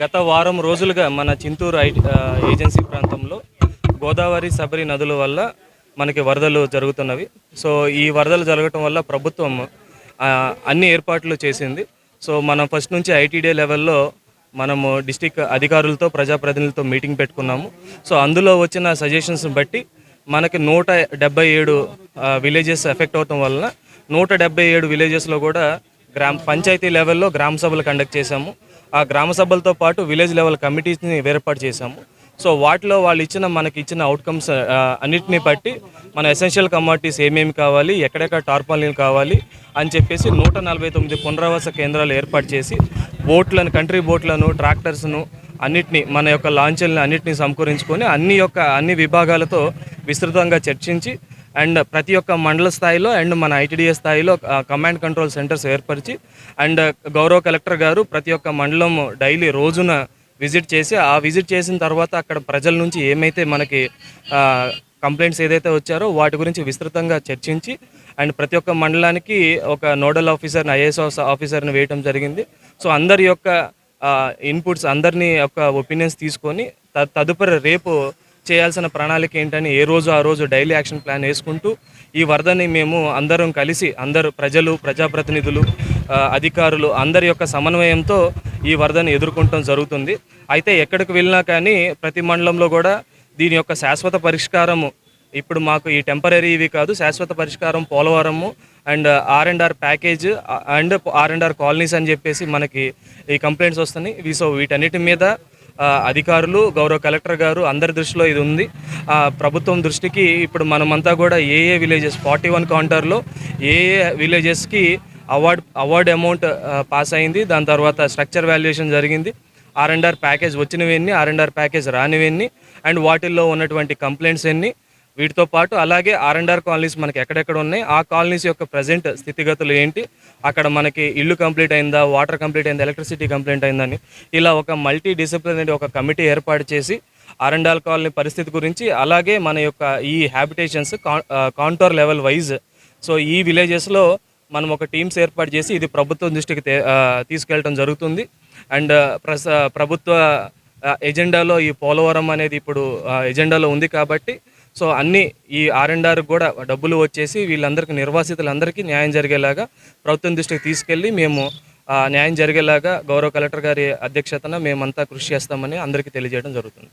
గత వారం రోజులుగా మన చింతూరు ఐ ఏజెన్సీ ప్రాంతంలో గోదావరి సబరి నదుల వల్ల మనకి వరదలు జరుగుతున్నవి. సో ఈ వరదలు జరగటం వల్ల ప్రభుత్వం అన్ని ఏర్పాట్లు చేసింది. సో మనం ఫస్ట్ నుంచి ఐటీడీ లెవెల్లో మనము డిస్టిక్ అధికారులతో ప్రజాప్రతినిధులతో మీటింగ్ పెట్టుకున్నాము. సో అందులో వచ్చిన సజెషన్స్ని బట్టి మనకి నూట డెబ్బై ఏడు విలేజెస్ ఎఫెక్ట్ అవటం వలన నూట డెబ్బై ఏడు విలేజెస్లో కూడా గ్రామ పంచాయతీ లెవెల్లో గ్రామ సభలు కండక్ట్ చేశాము. ఆ గ్రామ సభలతో పాటు విలేజ్ లెవెల్ కమిటీస్ని ఏర్పాటు చేశాము. సో వాటిలో వాళ్ళు ఇచ్చిన మనకి ఇచ్చిన అవుట్కమ్స్ అన్నిటిని బట్టి మన ఎసెన్షియల్ కమాడిటీస్ ఏమేమి కావాలి ఎక్కడెక్కడ టార్పాలిన్ కావాలి అని చెప్పేసి నూట నలభై తొమ్మిది పునరావాస కేంద్రాలు ఏర్పాటు చేసి బోట్లను కంట్రీ బోట్లను ట్రాక్టర్స్ను అన్నిటిని మన యొక్క లాంచీలను అన్నిటిని సమకూరించుకొని అన్ని యొక్క అన్ని విభాగాలతో విస్తృతంగా చర్చించి అండ్ ప్రతి ఒక్క మండల స్థాయిలో అండ్ మన ఐటీడీఏ స్థాయిలో కమాండ్ కంట్రోల్ సెంటర్స్ ఏర్పరిచి అండ్ గౌరవ కలెక్టర్ గారు ప్రతి ఒక్క మండలం డైలీ రోజున విజిట్ చేసి ఆ విజిట్ చేసిన తర్వాత అక్కడ ప్రజల నుంచి ఏమైతే మనకి కంప్లైంట్స్ ఏదైతే వచ్చారో వాటి గురించి విస్తృతంగా చర్చించి అండ్ ప్రతి ఒక్క మండలానికి ఒక నోడల్ ఆఫీసర్ని ఐఏఎస్ ఆఫీసర్ని వేయటం జరిగింది. సో అందరి యొక్క ఇన్పుట్స్ అందరినీ యొక్క ఒపీనియన్స్ తీసుకొని త- తదుపరి రేపు చేయాల్సిన ప్రణాళిక ఏంటని ఏ రోజు ఆ రోజు డైలీ యాక్షన్ ప్లాన్ వేసుకుంటూ ఈ వరదని మేము అందరం కలిసి అందరు ప్రజలు ప్రజాప్రతినిధులు అధికారులు అందరి యొక్క సమన్వయంతో ఈ వరదని ఎదుర్కొంటం జరుగుతుంది. అయితే ఎక్కడికి వెళ్ళినా కానీ ప్రతి మండలంలో కూడా దీని యొక్క శాశ్వత పరిష్కారము ఇప్పుడు మాకు ఈ టెంపరీ ఇవి కాదు శాశ్వత పరిష్కారం Polavaram and R and R package and R and R colonies అని చెప్పేసి మనకి ఈ కంప్లైంట్స్ వస్తున్నాయి. వీసో సో వీటన్నిటి మీద అధికారులు గౌరవ కలెక్టర్ గారు అందరి దృష్టిలో ఇది ఉంది. ప్రభుత్వం దృష్టికి ఇప్పుడు మనమంతా కూడా A A villages forty one కౌంటర్లో ఏ ఏ విలేజెస్కి అవార్డ్ అవార్డ్ అమౌంట్ పాస్ అయింది. దాని తర్వాత స్ట్రక్చర్ వాల్యుయేషన్ జరిగింది. ఆర్ అండ్ ఆర్ ప్యాకేజ్ వచ్చినవన్నీ ఆర్ అండ్ ఆర్ ప్యాకేజ్ రానివన్నీ అండ్ వాటిల్లో ఉన్నటువంటి కంప్లైంట్స్ ఎన్ని వీటితో పాటు అలాగే ఆర్ అండ్ ఆర్ కాలనీస్ మనకి ఎక్కడెక్కడ ఉన్నాయి? ఆ కాలనీస్ యొక్క ప్రజెంట్ స్థితిగతులు ఏంటి? అక్కడ మనకి ఇల్లు కంప్లీట్ అయిందా? వాటర్ కంప్లీట్ అయిందా? ఎలక్ట్రిసిటీ కంప్లీట్ అయిందని ఇలా ఒక మల్టీ డిసిప్లినరీ ఒక కమిటీ ఏర్పాటు చేసి ఆర్ అండ్ కాలనీ పరిస్థితి గురించి అలాగే మన యొక్క ఈ habitations contour level wise so ఈ విలేజెస్లో మనం ఒక టీమ్స్ ఏర్పాటు చేసి ఇది ప్రభుత్వం దృష్టికి తీసుకెళ్ళటం జరుగుతుంది. అండ్ ప్రస ప్రభుత్వ ఎజెండాలో ఈ పోలవరం అనేది ఇప్పుడు ఎజెండాలో ఉంది కాబట్టి సో అన్ని ఈ ఆర్ అండ్ ఆర్ కూడా డబ్బులు వచ్చేసి వీళ్ళందరికీ నిర్వాసితులందరికీ న్యాయం జరిగేలాగా ప్రభుత్వం దృష్టికి తీసుకెళ్ళి మేము న్యాయం జరిగేలాగా గౌరవ కలెక్టర్ గారి అధ్యక్షతన మేమంతా కృషి చేస్తామని అందరికీ తెలియజేయడం జరుగుతుంది.